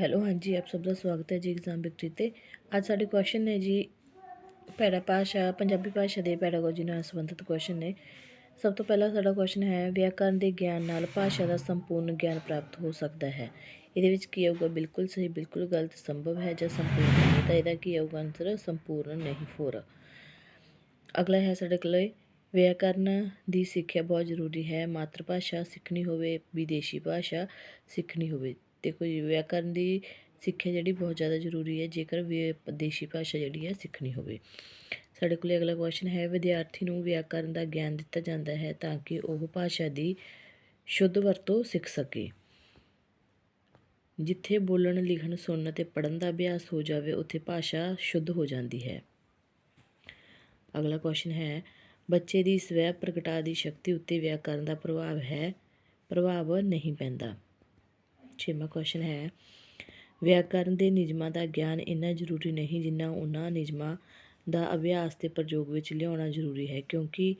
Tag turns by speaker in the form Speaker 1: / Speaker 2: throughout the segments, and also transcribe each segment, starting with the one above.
Speaker 1: Hello ਹਾਂਜੀ, ਆਪ ਸਭ ਦਾ ਸਵਾਗਤ ਹੈ ਜੀ ਐਗਜ਼ਾਮ ਵਿਕਟਰੀ ਤੇ। ਅੱਜ ਸਾਡੇ ਕੁਐਸਚਨ ਹੈ ਜੀ ਪੈਰਾ ਭਾਸ਼ਾ, ਪੰਜਾਬੀ ਭਾਸ਼ਾ ਦੇ ਪੈਡਾਗੋਜੀ ਨਾਲ ਸੰਬੰਧਿਤ ਕੁਐਸਚਨ ਨੇ। ਸਭ ਤੋਂ ਪਹਿਲਾ ਸਾਡਾ ਕੁਐਸਚਨ ਹੈ, ਵਿਆਕਰਨ ਦੇ ਗਿਆਨ ਨਾਲ ਭਾਸ਼ਾ ਦਾ ਸੰਪੂਰਨ ਗਿਆਨ ਪ੍ਰਾਪਤ ਹੋ ਸਕਦਾ ਹੈ। ਇਹਦੇ ਵਿੱਚ ਕੀ ਆਊਗਾ? ਬਿਲਕੁਲ ਸਹੀ, ਬਿਲਕੁਲ ਗਲਤ, ਸੰਭਵ ਹੈ ਜਾਂ ਸੰਪੂਰਨ ਨਹੀਂ, ਤਾਂ ਇਹਦਾ ਕੀ ਆਊਗਾ ਆਨਸਰ ਸੰਪੂਰਨ ਨਹੀਂ ਫੋਰ ਅਗਲਾ ਹੈ ਸਾਡੇ ਕੋਲ, ਵਿਆਕਰਨ ਦੀ ਸਿੱਖਿਆ ਬਹੁਤ ਜ਼ਰੂਰੀ ਹੈ। ਮਾਤਰ ਭਾਸ਼ਾ ਸਿੱਖਣੀ ਹੋਵੇ, ਵਿਦੇਸ਼ੀ ਭਾਸ਼ਾ ਸਿੱਖਣੀ ਹੋਵੇ। ਅਤੇ ਕੋਈ ਵਿਆਕਰਨ ਦੀ ਸਿੱਖਿਆ ਜਿਹੜੀ ਬਹੁਤ ਜ਼ਿਆਦਾ ਜ਼ਰੂਰੀ ਹੈ, ਜੇਕਰ ਵਿਦੇਸ਼ੀ ਭਾਸ਼ਾ ਜਿਹੜੀ ਹੈ ਸਿੱਖਣੀ ਹੋਵੇ। ਸਾਡੇ ਕੋਲ ਅਗਲਾ ਕੁਐਸਚਨ ਹੈ, ਵਿਦਿਆਰਥੀ ਨੂੰ ਵਿਆਕਰਨ ਦਾ ਗਿਆਨ ਦਿੱਤਾ ਜਾਂਦਾ ਹੈ ਤਾਂ ਕਿ ਉਹ ਭਾਸ਼ਾ ਦੀ ਸ਼ੁੱਧ ਵਰਤੋਂ ਸਿੱਖ ਸਕੇ। ਜਿੱਥੇ ਬੋਲਣ, ਲਿਖਣ, ਸੁਣਨ ਅਤੇ ਪੜ੍ਹਨ ਦਾ ਅਭਿਆਸ ਹੋ ਜਾਵੇ, ਉੱਥੇ ਭਾਸ਼ਾ ਸ਼ੁੱਧ ਹੋ ਜਾਂਦੀ ਹੈ। ਅਗਲਾ ਕੁਐਸਚਨ ਹੈ, ਬੱਚੇ ਦੀ ਸਵੈ ਪ੍ਰਗਟਾ ਦੀ ਸ਼ਕਤੀ ਉੱਤੇ ਵਿਆਕਰਨ ਦਾ ਪ੍ਰਭਾਵ ਹੈ, ਪ੍ਰਭਾਵ ਨਹੀਂ ਪੈਂਦਾ। ਛੇਵਾਂ ਕੁਐਸਚਨ ਹੈ, ਵਿਆਕਰਨ ਦੇ ਨਿਯਮਾਂ ਦਾ ਗਿਆਨ ਇੰਨਾ ਜ਼ਰੂਰੀ ਨਹੀਂ ਜਿੰਨਾ ਉਹਨਾਂ ਨਿਯਮਾਂ ਦਾ ਅਭਿਆਸ ਤੇ ਪ੍ਰਯੋਗ ਵਿੱਚ ਲਿਆਉਣਾ ਜ਼ਰੂਰੀ ਹੈ, ਕਿਉਂਕਿ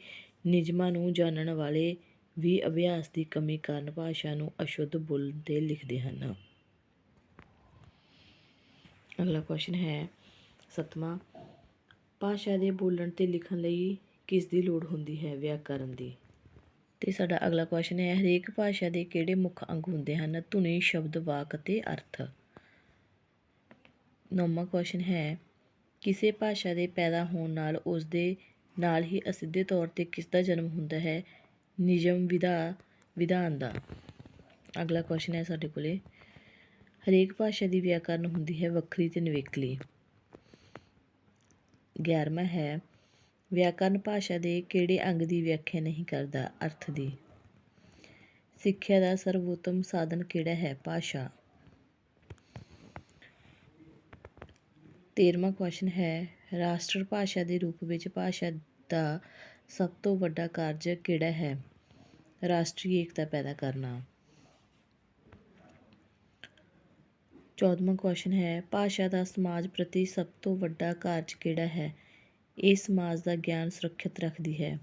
Speaker 1: ਨਿਯਮਾਂ ਨੂੰ ਜਾਣਨ ਵਾਲੇ ਵੀ ਅਭਿਆਸ ਦੀ ਕਮੀ ਕਾਰਨ ਭਾਸ਼ਾ ਨੂੰ ਅਸ਼ੁੱਧ ਬੋਲਦੇ ਲਿਖਦੇ ਹਨ। ਅਗਲਾ ਕੁਐਸਚਨ ਹੈ, ਸਤਵਾਂ, ਭਾਸ਼ਾ ਦੇ ਬੋਲਣ ਤੇ ਲਿਖਣ ਲਈ ਕਿਸ ਦੀ ਲੋੜ ਹੁੰਦੀ ਹੈ ਵਿਆਕਰਨ ਦੀ? ਅਤੇ ਸਾਡਾ ਅਗਲਾ ਕੁਐਸਚਨ ਹੈ, ਹਰੇਕ ਭਾਸ਼ਾ ਦੇ ਕਿਹੜੇ ਮੁੱਖ ਅੰਗ ਹੁੰਦੇ ਹਨ? ਧੁਨੀ, ਸ਼ਬਦ, ਵਾਕ ਅਤੇ ਅਰਥ। ਨੌਵਾਂ ਕੁਐਸਚਨ ਹੈ, ਕਿਸੇ ਭਾਸ਼ਾ ਦੇ ਪੈਦਾ ਹੋਣ ਨਾਲ ਉਸ ਦੇ ਨਾਲ ਹੀ ਅਸਿੱਧੇ ਤੌਰ ਤੇ ਕਿਸ ਦਾ ਜਨਮ ਹੁੰਦਾ ਹੈ? ਨਿਯਮ, ਵਿਧਾ, ਵਿਧਾਨ ਦਾ। ਅਗਲਾ ਕੁਐਸਚਨ ਹੈ ਸਾਡੇ ਕੋਲੇ। ਹਰੇਕ ਭਾਸ਼ਾ ਦੀ ਵਿਆਕਰਨ ਹੁੰਦੀ ਹੈ ਵੱਖਰੀ ਤੇ ਨਿਵੇਕਲੀ। 11ਵਾਂ ਹੈ ਵਿਆਕਰਨ ਭਾਸ਼ਾ ਦੇ ਕਿਹੜੇ ਅੰਗ ਦੀ ਵਿਆਖਿਆ ਨਹੀਂ ਕਰਦਾ? ਅਰਥ ਦੀ। ਸਿੱਖਿਆ ਦਾ ਸਰਵੋਤਮ ਸਾਧਨ ਕਿਹੜਾ ਹੈ? ਭਾਸ਼ਾ। 13ਵਾਂ ਕੁਐਸਚਨ ਹੈ, ਰਾਸ਼ਟਰ ਭਾਸ਼ਾ ਦੇ ਰੂਪ ਵਿੱਚ ਭਾਸ਼ਾ ਦਾ ਸਭ ਤੋਂ ਵੱਡਾ ਕਾਰਜ ਕਿਹੜਾ ਹੈ? ਰਾਸ਼ਟਰੀ ਏਕਤਾ ਪੈਦਾ ਕਰਨਾ। 14ਵਾਂ ਕੁਐਸਚਨ ਹੈ, ਭਾਸ਼ਾ ਦਾ ਸਮਾਜ ਪ੍ਰਤੀ ਸਭ ਤੋਂ ਵੱਡਾ ਕਾਰਜ ਕਿਹੜਾ ਹੈ? ਇਹ ਸਮਾਜ ਦਾ ਗਿਆਨ ਸੁਰੱਖਿਅਤ ਰੱਖਦੀ ਹੈ।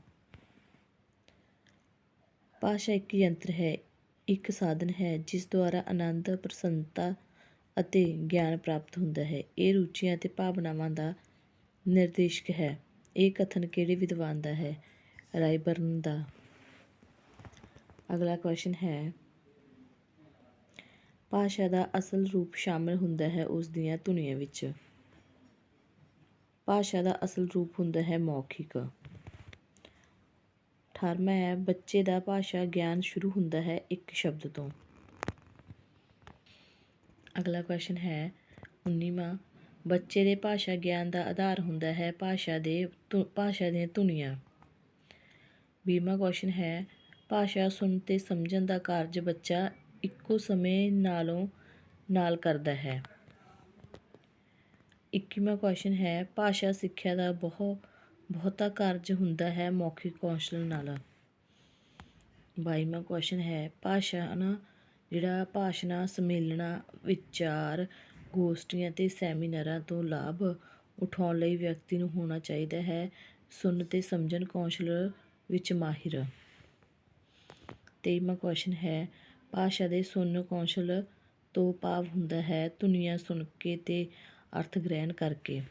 Speaker 1: ਭਾਸ਼ਾ ਇੱਕ ਯੰਤਰ ਹੈ, ਇੱਕ ਸਾਧਨ ਹੈ, ਜਿਸ ਦੁਆਰਾ ਆਨੰਦ, ਪ੍ਰਸੰਨਤਾ ਅਤੇ ਗਿਆਨ ਪ੍ਰਾਪਤ ਹੁੰਦਾ ਹੈ। ਇਹ ਰੁਚੀਆਂ ਅਤੇ ਭਾਵਨਾਵਾਂ ਦਾ ਨਿਰਦੇਸ਼ਕ ਹੈ। ਇਹ ਕਥਨ ਕਿਹੜੇ ਵਿਦਵਾਨ ਦਾ ਹੈ? ਰਾਇਬਰਨ ਦਾ। ਅਗਲਾ ਕੁਐਸਚਨ ਹੈ, ਭਾਸ਼ਾ ਦਾ ਅਸਲ ਰੂਪ ਸ਼ਾਮਲ ਹੁੰਦਾ ਹੈ ਉਸ ਦੀਆਂ ਧੁਨੀਆਂ ਵਿੱਚ। ਭਾਸ਼ਾ ਦਾ ਅਸਲ ਰੂਪ ਹੁੰਦਾ ਹੈ ਮੌਖਿਕ। 18ਵਾਂ ਹੈ, ਬੱਚੇ ਦਾ ਭਾਸ਼ਾ ਗਿਆਨ ਸ਼ੁਰੂ ਹੁੰਦਾ ਹੈ ਇੱਕ ਸ਼ਬਦ ਤੋਂ। ਅਗਲਾ ਕੁਐਸਚਨ ਹੈ 19ਵਾਂ ਬੱਚੇ ਦੇ ਭਾਸ਼ਾ ਗਿਆਨ ਦਾ ਆਧਾਰ ਹੁੰਦਾ ਹੈ ਭਾਸ਼ਾ ਦੇ ਭਾਸ਼ਾ ਦੀਆਂ ਧੁਨੀਆਂ। 20ਵਾਂ ਕੁਐਸਚਨ ਹੈ, ਭਾਸ਼ਾ ਸੁਣ ਤੇ ਸਮਝਣ ਦਾ ਕਾਰਜ ਬੱਚਾ ਇੱਕੋ ਸਮੇਂ ਨਾਲੋਂ ਨਾਲ ਕਰਦਾ ਹੈ। ਇੱਕੀਵਾਂ ਕੁਸ਼ਚਨ ਹੈ, ਭਾਸ਼ਾ ਸਿੱਖਿਆ ਦਾ ਬਹੁ, ਬਹੁਤਾ ਕਾਰਜ ਹੁੰਦਾ ਹੈ ਮੌਖਿਕ ਕੌਸ਼ਲ ਨਾਲ। 22ਵਾਂ ਕੁਐਸਚਨ ਹੈ, ਭਾਸ਼ਾ ਜਿਹੜਾ ਭਾਸ਼ਣਾ ਸੰਮੇਲਨਾਂ, ਵਿਚਾਰ, ਗੋਸ਼ਟੀਆਂ ਤੇ ਸੈਮੀਨਾਰਾਂ ਤੋਂ ਲਾਭ ਉਠਾਉਣ ਲਈ ਵਿਅਕਤੀ ਨੂੰ ਹੋਣਾ ਚਾਹੀਦਾ ਹੈ ਸੁਣਨ ਤੇ ਸਮਝਣ ਕੌਸ਼ਲ ਵਿੱਚ ਮਾਹਿਰ। ਤੇਈਵਾਂ ਕੁਸ਼ਚਨ ਹੈ, ਭਾਸ਼ਾ ਦੇ ਸੁਣਨ ਕੌਸ਼ਲ ਤੋਂ ਭਾਵ ਹੁੰਦਾ ਹੈ, ਧੁਨੀਆਂ ਸੁਣ ਕੇ ਤੇ ਅਰਥ ਗ੍ਰਹਿਣ ਕਰਕੇ।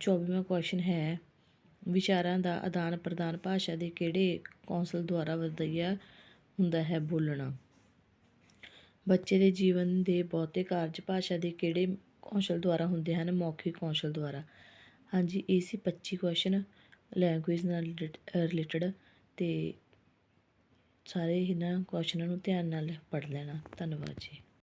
Speaker 1: 24ਵਾਂ ਕੁਐਸਚਨ ਹੈ, ਵਿਚਾਰਾਂ ਦਾ ਆਦਾਨ ਪ੍ਰਦਾਨ ਭਾਸ਼ਾ ਦੇ ਕਿਹੜੇ ਕੌਂਸਲ ਦੁਆਰਾ ਵਧਿਆ ਹੁੰਦਾ ਹੈ ਬੋਲਣਾ? ਬੱਚੇ ਦੇ ਜੀਵਨ ਦੇ ਬਹੁਤੇ ਕਾਰਜ ਭਾਸ਼ਾ ਦੇ ਕਿਹੜੇ ਕੌਂਸ਼ਲ ਦੁਆਰਾ ਹੁੰਦੇ ਹਨ? ਮੌਖਿਕ ਕੌਂਸ਼ਲ ਦੁਆਰਾ। ਹਾਂਜੀ, ਇਹ ਸੀ 25 ਕੁਐਸਚਨ ਲੈਂਗੁਏਜ ਨਾਲ ਰਿਲੇਟਡ ਤੇ ਸਾਰੇ ਇਹਨਾਂ ਕੁਐਸਚਨਾਂ ਨੂੰ ਧਿਆਨ ਨਾਲ ਪੜ੍ਹ ਲੈਣਾ। ਧੰਨਵਾਦ ਜੀ।